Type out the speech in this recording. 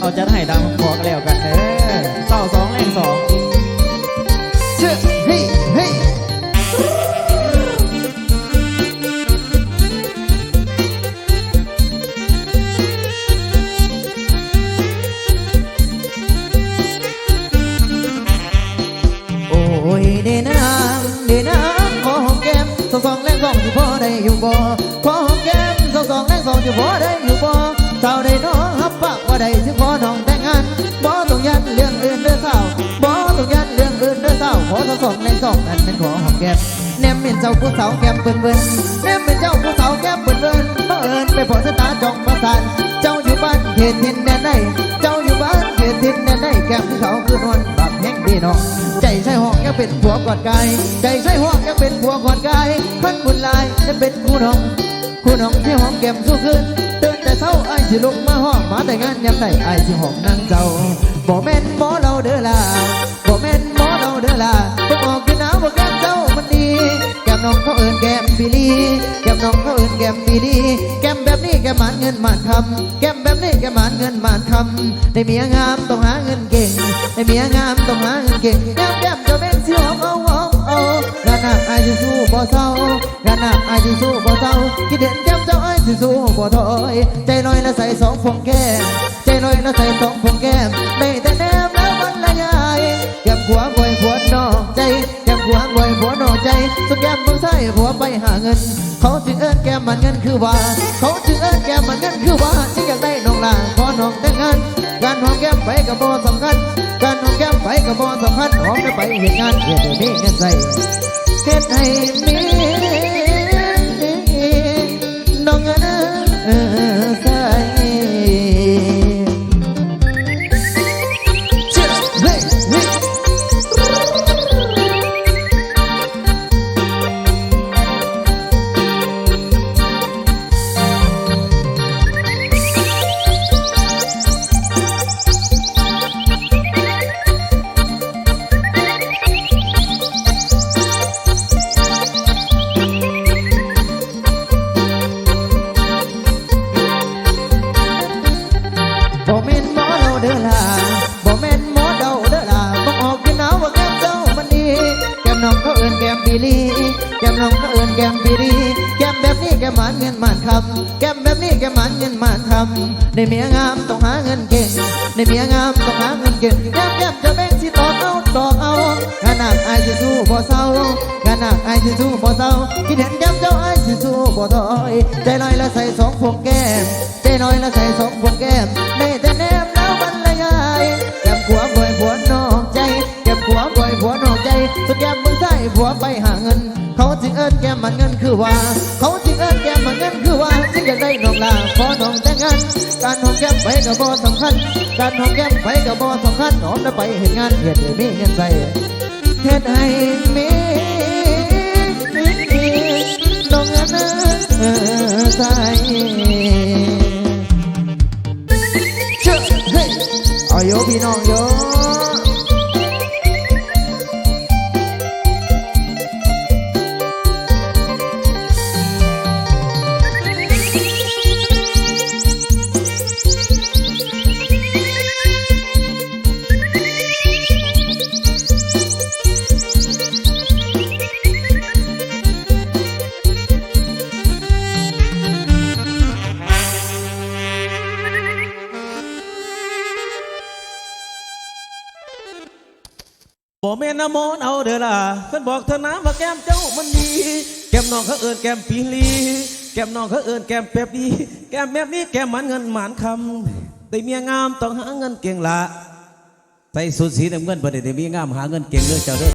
เอาจะให้ดำพอกแล้วกันเถอะ องอยู่พอได้อยู่บ่ขอหอมแก้มสองสองแรงสองอยู่พอได้อยู่บ่สาวได้น้องฮับปากว่าได้ถึงขอน้องแต่งงานบ่ต้องยันเรื่องอื่นเด้อสาวบ่ต้องยันเรื่องอื่น เด้อสาวขอสองสองแรงสองนั่นเป็นผู้สาวก้มเปิ้นเปิ้นแนมเป็นเจ้าผู้สาวแก้มเปิ้นเปิ้นบังเอิญไปพอสายตาจ้องประสานเจ้าอยู่บ้านเขตทินแดนใดเจ้าอยู่บ้านเขตทินแดนใดแก้มที่เขาคือนวลบักแห้งดีน้องใจใช่ห้องยังเป็นผัวกอดกายใจใช่ห้องยังเป็นผัวกอดกายพันบุญลายจะเป็นคู่น้องคู่น้องที่หองแก้มสู้คืนตื่นแต่เช้าไอ้สิลุกมาห้องมาแต่งานยามใดไอ้สิหองนั่งเจ้าบ่แม่นหมอเราเด้อล่ะบ่แม่นหมอเราเด้อล่ะเพิ่งออกคือหนาวบ่แก้มเจ้ามันดี แก้มน้องเขาเอิ้นแก้มปีลีแก้มน้องเขาเอิ้นแก้มปีลีแก้มแบบนี้แก้มหมานเงินหมานคำแก้มแบบนี้แก้มหมานเงินหมานคำได้เมียงามต้องหาเงินเก่งได้เมียงามต้องหาเงินเก่งแก้มแก้มเจะเป็นสิหอม อายสิสู้บ่เศร้างานหนักอายสิสู้บ่เศร้าคิดเห็นแก้มเจ้าอายสิสู้บ่ถอยใจลอยล้วใส่สองพวงแก้มใจลอยล้วใส่สองพวงแก้มได้แต่แนมแล้วมันละยายแก้มหัวบ่อยหัวนอกใจแก้มหัวรวยหัวนอกใจสุดแก้มมือใส่หัวไปหาเงิน เขาจึงเอิ้นแก้มมันเงินคือว่า เขาจึงเอิ้นแก้มมันเงินคือว่าที่อยากได้น้องลาขอน้องแต่งงานการหอมแก้มไปกับบ่สำคัญการหอมแก้มไปกับบ่สำคัญหอมได้ไปเห็นงานเฮ็ดให้เงินใส่ เฮ็ดให้มีานเงินหมานคำแก้มแบบนี้แก้มหมานเงินมานคำได้เมียงามต้องหาเงินเก่งได้เมียงามต้องหาเงินเก่งแก้มแก้มจะแบ่งสิตอกเอาตอกเอางานหนักอายสิสู้บ่เศร้างานหนักอายสิสู้บ่เศร้าคิดเห็นแก้มเจ้าไอายสิสู้บ่ถอยใจลอยล้วใส่สองพวงแก้มใจลอยล้วใส่สองพวงแก้มได้แต่แนมแล้วมันละยายแก้มขัวบ่อยผัวนอกใจแก้มขัวบ่อยผัวนอกใจสุดแก้มมึงใส่ผัวไปหาเงิน เขาจึงเอิ้นแก้มมันเงินคือว่า เขาจึงเอิ้น ได้น้องลาขอน้องแต่งงานการหอมแก้มไปกับบ่สำคัญการหอมแก้มไปกับบ่สำคัญหอมแล้ไปเห็นงานเฮ็ดให้มีเงินใส่เฮ็ดให้มีน้องเงินใส่เชื่อเฮ้ยเอาโยพี่น้องโย บ่แม่นะมอนเอาเด้อล่ะเพิ่นบอกเธอนะว่าแก้มเจ้ามันดี แก้มน้องเขาเอิ้นแก้มปีลี แก้มน้องเขาเอิ้นแก้มแป๊บดีแก้มแบบนี้แก้มมันเงินหมานคำแต่เมียงามต้องหาเงินเก่งละใส่สูทสีน้ำเงินบ่ได้แต่เมียงามหาเงินเก่งเด้อเจ้าเด้อ